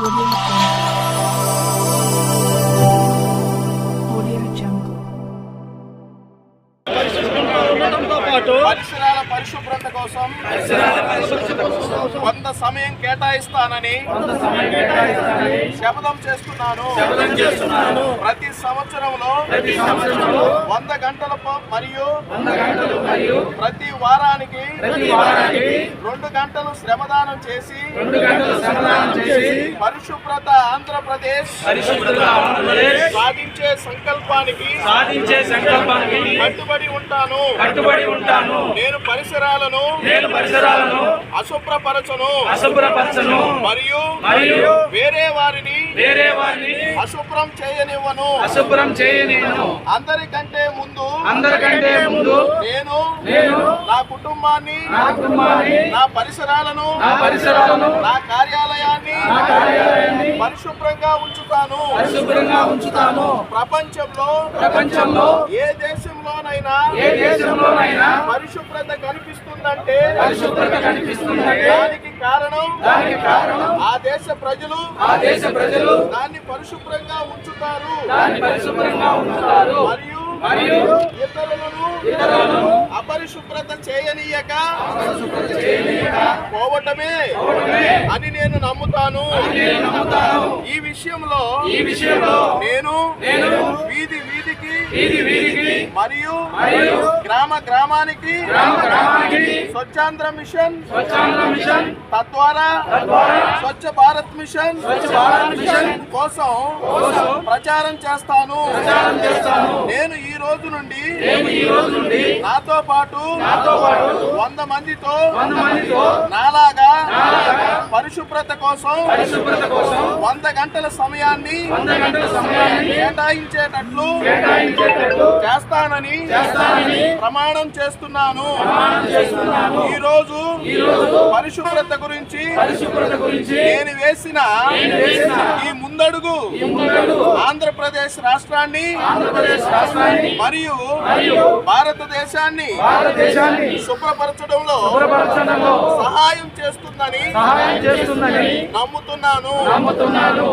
我就一 పరిశుభ్రత కోసం కొంత సమయం కేటాయిస్తానని శపథం చేస్తున్నాను. ప్రతి సంవత్సరంలో వంద గంటల మరియు వంద గంటలు మరియు ప్రతి వారానికి ప్రతి వారానికి రెండు గంటలు శ్రమదానం చేసి రెండు గంటలు శ్రమదానం చేసి పరిశుభ్రత ఆంధ్రప్రదేశ్ పరిశుభ్రత ఆంధ్రప్రదేశ్ సాధించే సంకల్పానికి సాధించే సంకల్పానికి కట్టుబడి ఉంటాను. కట్టుబడి ఉంటాను. నేను పరిసరాలను నేను పరిసరాలను అశుభ్రపరచను. అశుభ్రపరచను. మరియు మరియు వేరే వారిని వేరే వారిని అశుభ్రం చేయనివ్వను. అశుభ్రం చేయనేను అందరికంటే ముందు అందరికంటే ముందు నేను నేను నా కుటుంబాన్ని నా కుటుంబాన్ని నా పరిసరాలను నా పరిసరాలను నా కార్యాలయాన్ని నా కార్యాలయాన్ని పరిశుభ్రంగా ఉంచుతాను. పరిశుభ్రంగా ఉంచుతాను. ప్రపంచంలో ప్రపంచంలో ఏ దేశంలోనైనా ఏ దేశంలోనైనా పరిశుభ్రత కనిపిస్తుందంటే పరిశుభ్రత కనిపిస్తుందంటే దానికి కారణం దానికి కారణం ఆ దేశ ప్రజలు ఆ దేశ ప్రజలు దాన్ని పరిశుభ్రంగా ఉంచుతారు. దాన్ని పరిశుభ్రంగా ఉంచుతారు. మరియు మరియు ఇతరులను ఇతరులను అపరిశుభ్రత చేయనీయక పోవటమే అని నేను నమ్ముతాను. నేను నమ్ముతాను. ఈ విషయంలో ఈ విషయంలో నేను వీధి వీధికి వీధి వీధికి మరియు గ్రామ గ్రామానికి గ్రామ గ్రామానికి స్వచ్ఛాంధ్ర మిషన్ తద్వారా స్వచ్ఛ భారత్ మిషన్ స్వచ్ఛ భారత్ మిషన్ కోసం కోసం ప్రచారం చేస్తాను. ప్రచారం చేస్తాను. నేను ఈ రోజు నుండి మేము ఈ రోజు నుండి నాతో పాటు నాతో పాటు వంద మందితో వంద మందితో నాలాగా నాలాగా పరిశుభ్రత కోసం పరిశుభ్రత కోసం వంద గంటల సమయాన్ని వంద గంటల సమయాన్ని కేటాయించేటట్లు చేస్తానని చేస్తానని ప్రమాణం చేస్తున్నాను. ప్రమాణం చేస్తున్నాను. ఈ రోజు ఈ రోజు పరిశుభ్రత గురించి పరిశుభ్రత గురించి నేను వేసిన వేసిన ఈ ముందడుగు ఈ ముందడుగు ఆంధ్రప్రదేశ్ రాష్ట్రాన్ని ఆంధ్రప్రదేశ్ రాష్ట్రాన్ని మరియు భారతదేశాన్ని శుభ్రపరచడంలో సహాయం చేస్తుందని సహాయం చేస్తుందని నమ్ముతున్నాను. నమ్ముతున్నాను.